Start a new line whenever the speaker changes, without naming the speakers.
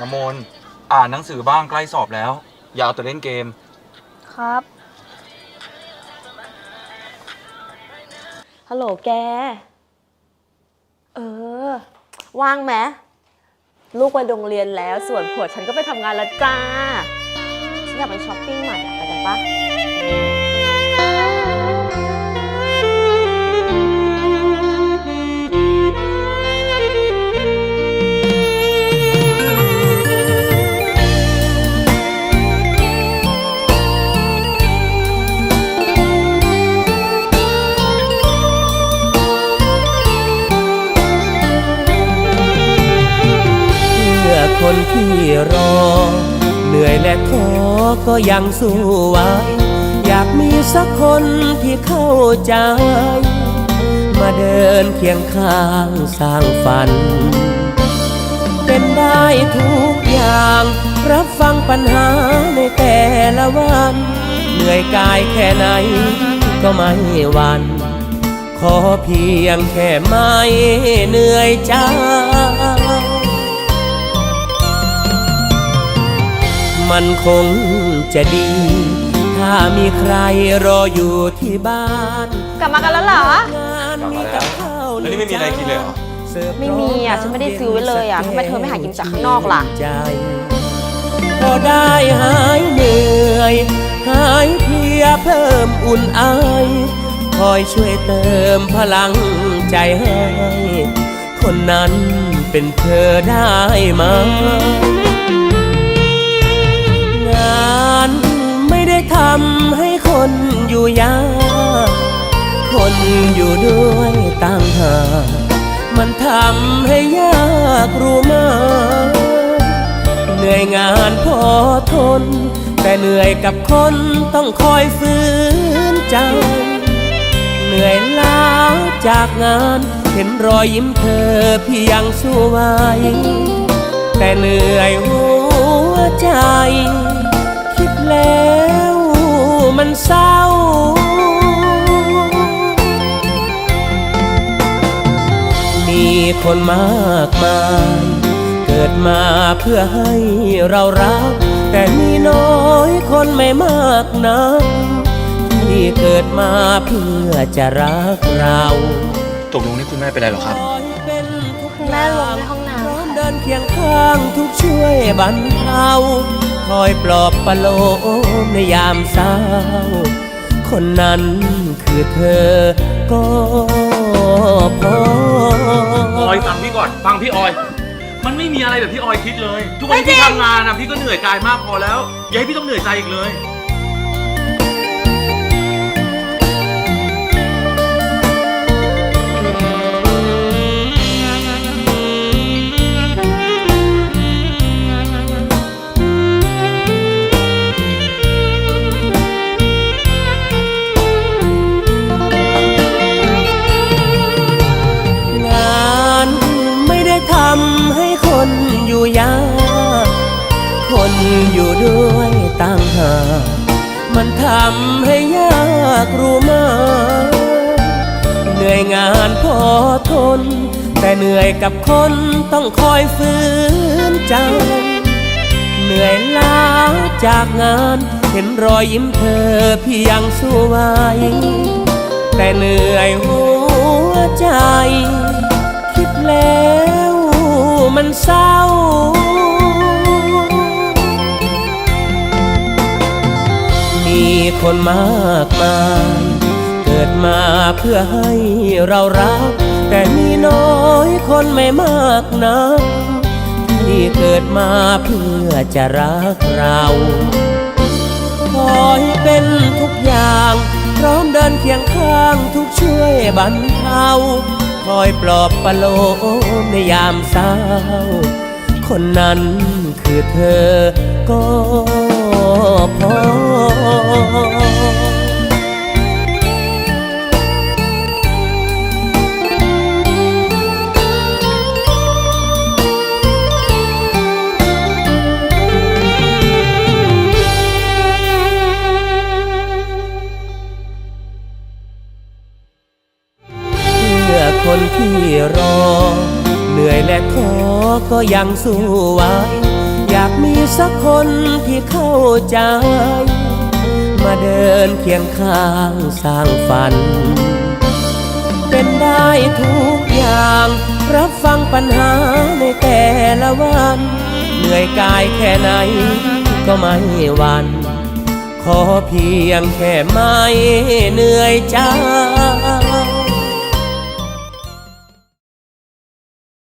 น้ำมนต์อ่านหนังสือบ้างใกล้สอบแล้ว อย่าเอาแต่เล่นเกม
ครับ ฮัลโหลแก เออ ว่างไหมลูกไปโรงเรียนแล้ว ส่วนผัวฉันก็ไปทำงานแล้วจ้า ฉันอยากไปช้อปปิ้งใหม่อะไปกันปะ
รอ เหนื่อยและท้อก็ยังสู้ไหวอยากมีสักคนที่เข้าใจ มาเดินเคียงข้างสร้างฝัน เป็นได้ทุกอย่าง รับฟังปัญหาในแต่ละวัน เหนื่อยกายแค่ไหนก็ไม่หวันขอเพียงแค่ไม่เหนื่อยใจ มันคงจะดี ถ้ามีใครรออยู่ที่บ้าน
กลับมากันแล้วเหรอ
กลับมาแล้วแล้วนี่ไม่มีอะไรกินเลยเหรอ
ไม่มีอะฉันไม่ได้ซื้อไว้เลยอะทำไมเธอไม่หากินจากข้างนอกล่ะ
ใจพอได้หายเหนื่อย หายเพลียเพิ่มอุ่นไอายคอยช่วยเติมพลังใจให้ คนนั้นเป็นเธอได้ไหมำให้คนอยู่ยากคนอยู่ด้วยต่างหากมันทำให้ยากรู้ไหมเหนื่อยงานพอทน แต่เหนื่อยกับคนต้องคอยฝืนใจเหนื่อยล้าจากงาน เห็นรอยยิ้มเธอพี่ยังสู้ไหวแต่เหนื่อยหัวใจ คิดแล้ว มันเศร้า มีคนมากมาย เกิดมาเพื่อให้เรารัก แต่มีน้อยคนไม่มากนักที่เกิดมาเพื่อจะรักเรา
ตกลงนี่คุณแม่เป็นไรหรอครับ
คุณแม่ลงในห้องน้ำ
พร้อมเดินเคียงข้างทุกช่วยบรรเทา คอยปลอบประโลมในยามเศร้า คนนั้นคือเธอก็พอ
ออยฟังพี่ก่อน ฟังพี่ออย มันไม่มีอะไรแบบที่ออยคิดเลย ทุกวันที่พี่ทำงานนะพี่ก็เหนื่อยกายมากพอแล้ว อย่าให้พี่ต้องเหนื่อยใจอีกเลย
คนอยู่ยากคนอยู่ด้วยต่างหากมันทำให้ยากรู้ไหมเหนื่อยงานพอทน แต่เหนื่อยกับคนต้องคอยฝืนใจเหนื่อยล้าจากงาน เห็นรอยยิ้มเธอพี่ยังสู้ไหวแต่เหนื่อยหัวใจ เศร้า มีคนมากมาย เกิดมาเพื่อให้เรารัก แต่มีน้อยคนไม่มากนักที่เกิดมาเพื่อจะรักเราคอยเป็นทุกอย่าง พร้อมเดินเคียงข้างทุกช่วยบรรเทา คอยปลอบประโลมในยามเศร้า คนนั้นคือเธอก็พอ ท้อก็ยังสู้ไหวอยากมีสักคนที่เข้าใจ มาเดินเคียงข้างสร้างฝัน เป็นได้ทุกอย่าง รับฟังปัญหาในแต่ละวัน เหนื่อยกายแค่ไหนก็ไม่หวันขอเพียงแค่ไม่เหนื่อยใจ